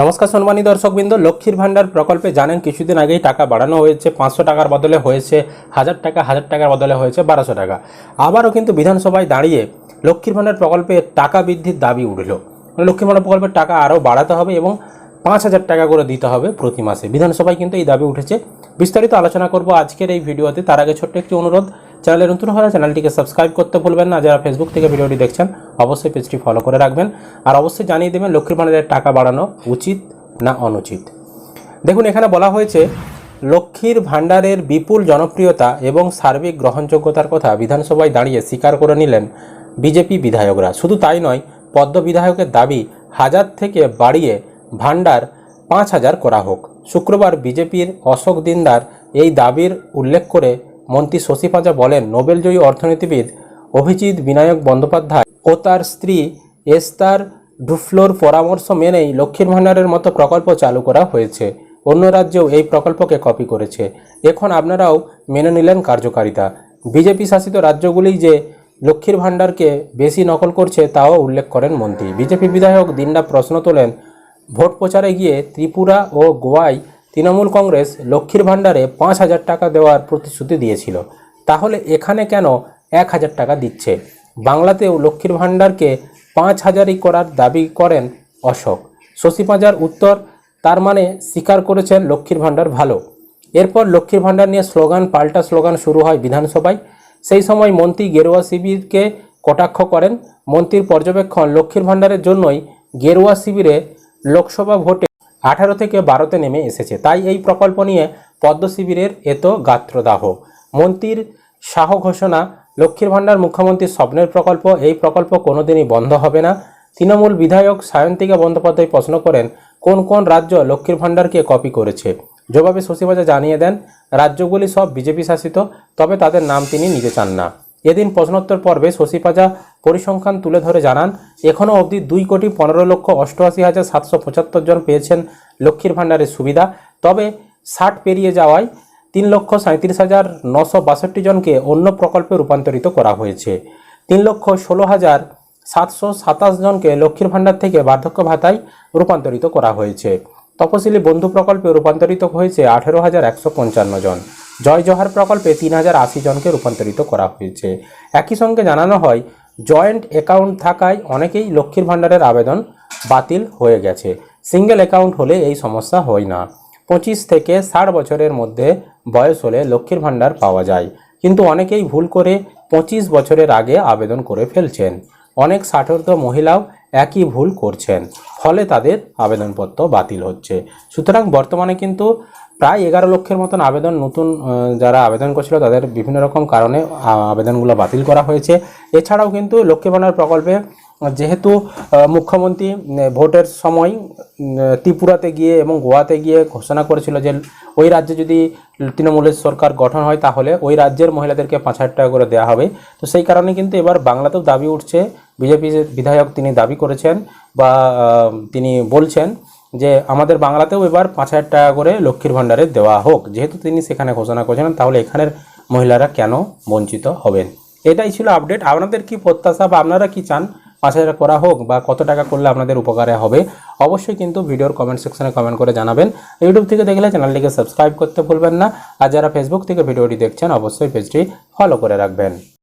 নমস্কার সম্মানী দর্শকবৃন্দ, লক্ষ্মীর ভাণ্ডার প্রকল্পে জানেন কিছুদিন আগেই টাকা বাড়ানো হয়েছে, পাঁচশো টাকার বদলে হয়েছে, হাজার টাকা, হাজার টাকার বদলে হয়েছে, বারোশো টাকা। আবারও কিন্তু বিধানসভায় দাঁড়িয়ে লক্ষ্মীর ভাণ্ডার প্রকল্পে টাকা বৃদ্ধির দাবি উঠল। মানে লক্ষ্মীর ভাণ্ডার প্রকল্পের টাকা আরও বাড়াতে হবে এবং পাঁচ হাজার টাকা করে দিতে হবে প্রতি মাসে। বিধানসভায় কিন্তু এই দাবি উঠেছে। বিস্তারিত আলোচনা করব আজকের এই ভিডিওতে। তার আগে ছোট্ট একটি অনুরোধ চ্যানেলে নতুন হলে চ্যানেলটিকে সাবস্ক্রাইব করতে ভুলবেন না। যারা ফেসবুক থেকে ভিডিওটি দেখছেন, অবশ্যই পেজটি ফলো করে রাখবেন। আর অবশ্যই জানিয়ে দেবেন, লক্ষ্মীর ভাণ্ডারের টাকা বাড়ানো উচিত না অনুচিত। দেখুন, এখানে বলা হয়েছে, লক্ষ্মীর ভাণ্ডারের বিপুল জনপ্রিয়তা এবং সার্বিক গ্রহণযোগ্যতার কথা বিধানসভায় দাঁড়িয়ে স্বীকার করে নিলেন বিজেপি বিধায়করা। শুধু তাই নয়, পদ্ম বিধায়কের দাবি হাজার থেকে বাড়িয়ে ভাণ্ডার পাঁচ হাজার করা হোক। শুক্রবার বিজেপির অশোক দিনদার এই দাবির উল্লেখ করে মন্ত্রী শশী পাঁজা বলেন, নোবেলজয়ী অর্থনীতিবিদ অভিজিৎ বিনায়ক বন্দ্যোপাধ্যায় ও তার স্ত্রী এস্তার ডুফ্লোর পরামর্শ মেনেই লক্ষ্মীর ভাণ্ডারের মতো প্রকল্প চালু করা হয়েছে। অন্য রাজ্যেও এই প্রকল্পকে কপি করেছে। এখন আপনারাও মেনে নিলেন কার্যকারিতা। বিজেপি শাসিত রাজ্যগুলি যে লক্ষ্মীর ভাণ্ডারকে বেশি নকল করছে, তাও উল্লেখ করেন মন্ত্রী। বিজেপি বিধায়ক দিনডা প্রশ্ন তোলেন, ভোট প্রচারে গিয়ে ত্রিপুরা ও গোয়ায় তৃণমূল কংগ্রেস লক্ষ্মীর ভাণ্ডারে পাঁচ হাজার টাকা দেওয়ার প্রতিশ্রুতি দিয়েছিল। তাহলে এখানে কেন এক হাজার টাকা দিচ্ছে? বাংলাতেও লক্ষ্মীর ভাণ্ডারকে পাঁচ হাজারই করার দাবি করেন অশোক। শশী পাঁজার উত্তর, তার মানে স্বীকার করেছেন লক্ষ্মীর ভাণ্ডার ভালো। এরপর লক্ষ্মীর ভাণ্ডার নিয়ে স্লোগান, পাল্টা স্লোগান শুরু হয় বিধানসভায়। সেই সময় মন্ত্রী গেরুয়া শিবিরকে কটাক্ষ করেন। মন্ত্রীর পর্যবেক্ষণ লক্ষ্মীর ভাণ্ডারের জন্যই গেরুয়া শিবিরে লোকসভা ভোটে আঠারো থেকে বারোতে নেমে এসেছে। তাই এই প্রকল্প নিয়ে পদ্ম শিবিরের এত গাত্রদাহ। মন্ত্রীর শাহ ঘোষণা, লক্ষ্মীর ভাণ্ডার মুখ্যমন্ত্রীর স্বপ্নের প্রকল্প, এই প্রকল্প কোনোদিনই বন্ধ হবে না। তৃণমূল বিধায়ক সায়ন্তিকা বন্দ্যোপাধ্যায় প্রশ্ন করেন, কোন কোন রাজ্য লক্ষ্মীর ভাণ্ডারকে কপি করেছে? জবাবে শশীবাজা জানিয়ে দেন, রাজ্যগুলি সব বিজেপি শাসিত, তবে তাদের নাম তিনি নিতে চান না। এদিন প্রশ্নোত্তর পর্বে শশী পাজা পরিসংখ্যান তুলে ধরে জানান এখনও অবধি দুই কোটি পনেরো লক্ষ অষ্টআশি হাজার সাতশো পঁচাত্তর জন পেয়েছেন লক্ষ্মীর ভাণ্ডারের সুবিধা। তবে ষাট পেরিয়ে যাওয়ায় তিন লক্ষ সাঁত্রিশ হাজার নশো বাষট্টি জনকে অন্য প্রকল্পে রূপান্তরিত করা হয়েছে। তিন লক্ষ ষোলো হাজার সাতশো সাতাশ জনকে লক্ষ্মীর ভাণ্ডার থেকে বার্ধক্য ভাতায় রূপান্তরিত করা হয়েছে। তপশিলি বন্ধু প্রকল্পে রূপান্তরিত হয়েছে আঠেরো হাজার একশো পঞ্চান্ন জন। জয় জহার প্রকল্পে তিন হাজার আশি জনকে রূপান্তরিত করা হয়েছে। একই সঙ্গে জানানো হয় জয়েন্ট অ্যাকাউন্ট থাকায় অনেকেই লক্ষ্মীর ভাণ্ডারের আবেদন বাতিল হয়ে গেছে। সিঙ্গেল অ্যাকাউন্ট হলে এই সমস্যা হয় না। পঁচিশ থেকে ষাট বছরের মধ্যে বয়স হলে লক্ষ্মীর ভাণ্ডার পাওয়া যায়। কিন্তু অনেকেই ভুল করে পঁচিশ বছরের আগে আবেদন করে ফেলছেন। অনেক ষাটোর্ধ মহিলাও একই ভুল করছেন। ফলে তাদের আবেদনপত্র বাতিল হচ্ছে। সুতরাং বর্তমানে কিন্তু প্রায় এগারো লক্ষের মতন আবেদন নতুন যারা আবেদন করছিল তাদের বিভিন্ন রকম কারণে আবেদনগুলো বাতিল করা হয়েছে। এছাড়াও কিন্তু লক্ষ্মী প্রকল্পে যেহেতু মুখ্যমন্ত্রী ভোটের সময় ত্রিপুরাতে গিয়ে এবং গোয়াতে গিয়ে ঘোষণা করেছিল যে ওই রাজ্যে যদি তৃণমূলের সরকার গঠন হয় তাহলে ওই রাজ্যের মহিলাদেরকে পাঁচ হাজার টাকা করে দেওয়া হবে। তো সেই কারণে কিন্তু এবার বাংলাতেও দাবি উঠছে, বিজেপি বিধায়ক তিনি দাবি করেছেন বা তিনি বলছেন যে আমাদের বাংলাতেও এবার পাঁচ হাজার টাকা করে লক্ষ্মীর ভাণ্ডারে দেওয়া হোক। যেহেতু তিনি সেখানে ঘোষণা করেছেন তাহলে এখানের মহিলারা কেন বঞ্চিত হবেন? এটাই ছিল আপডেট আপনাদের কি প্রত্যাশা বা আপনারা কি চান? পাঁচ হাজার করা হোক বা কত টাকা করলে আপনাদের উপকারে হবে, অবশ্যই কিন্তু ভিডিওর কমেন্ট সেকশনে কমেন্ট করে জানাবেন। ইউটিউব থেকে দেখলে চ্যানেলটিকে সাবস্ক্রাইব করতে ভুলবেন না। আর যারা ফেসবুক থেকে ভিডিওটি দেখছেন, অবশ্যই পেজটি ফলো করে রাখবেন।